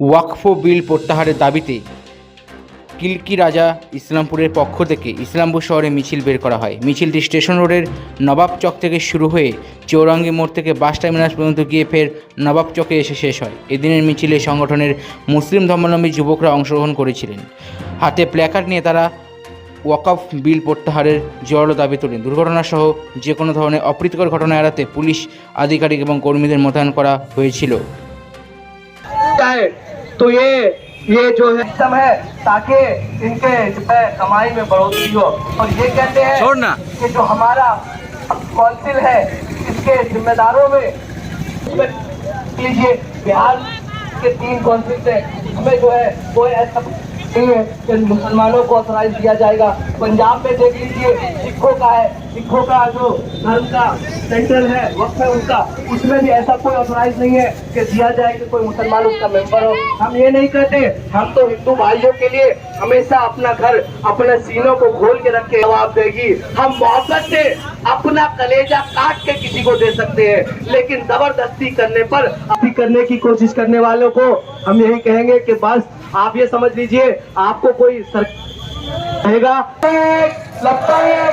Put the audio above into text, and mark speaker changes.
Speaker 1: ওয়াকফ বিল প্রত্যাহারের দাবিতে কিলকি রাজা ইসলামপুরের পক্ষ থেকে ইসলামপুর শহরে মিছিল বের করা হয়। মিছিলটি স্টেশন রোডের নবাব চক থেকে শুরু হয়ে চৌরাঙ্গি মোড় থেকে বাস টার্মিনাস পর্যন্ত গিয়ে ফের নবাব চকে এসে শেষ হয়। এদিনের মিছিলে সংগঠনের মুসলিম ধর্মাবলম্বী যুবকরা অংশগ্রহণ করেছিলেন। হাতে প্ল্যাকার্ড নিয়ে তারা ওয়াকফ বিল প্রত্যাহারের জোরালো দাবি তোলেন। দুর্ঘটনাসহ যে কোনো ধরনের অপ্রীতিকর ঘটনা এড়াতে পুলিশ, আধিকারিক এবং কর্মীদের মোতায়েন করা হয়েছিল।
Speaker 2: تو یہ یہ جو سسٹم ہے تاکہ ان کے کمائی میں بڑھوتری ہو۔ اور یہ کہتے ہیں
Speaker 1: چھوڑنا۔
Speaker 2: کہ جو ہمارا کونسل ہے اس کے ذمہ داروں میں یہ بہار کے تین کونسل سے ہمیں جو ہے وہ ایسا کہ مسلمانوں کو اثرائز دیا جائے گا۔ پنجاب میں دیکھ لیجیے، سکھوں کا ہے، سکھوں کا جو دھرم کا سینٹر ہے، وقت ہے ان کا، اس میں بھی ایسا کوئی اثرائز نہیں ہے کہ دیا جائے کہ کوئی مسلمان اس کا ممبر ہو۔ ہم یہ نہیں کہتے، ہم تو ہندو بھائیوں کے لیے ہمیشہ اپنا گھر، اپنے سینوں کو کھول کے رکھ کے جواب دے گی۔ ہم محبت سے اپنا کلیجہ کاٹ کے کسی کو دے سکتے ہیں، لیکن زبردستی کرنے پر کرنے کی کوشش کرنے والوں کو ہم یہی کہیں گے کہ بس آپ یہ سمجھ لیجیے، آپ کو کوئی سر کہے گا؟ لگتا ہے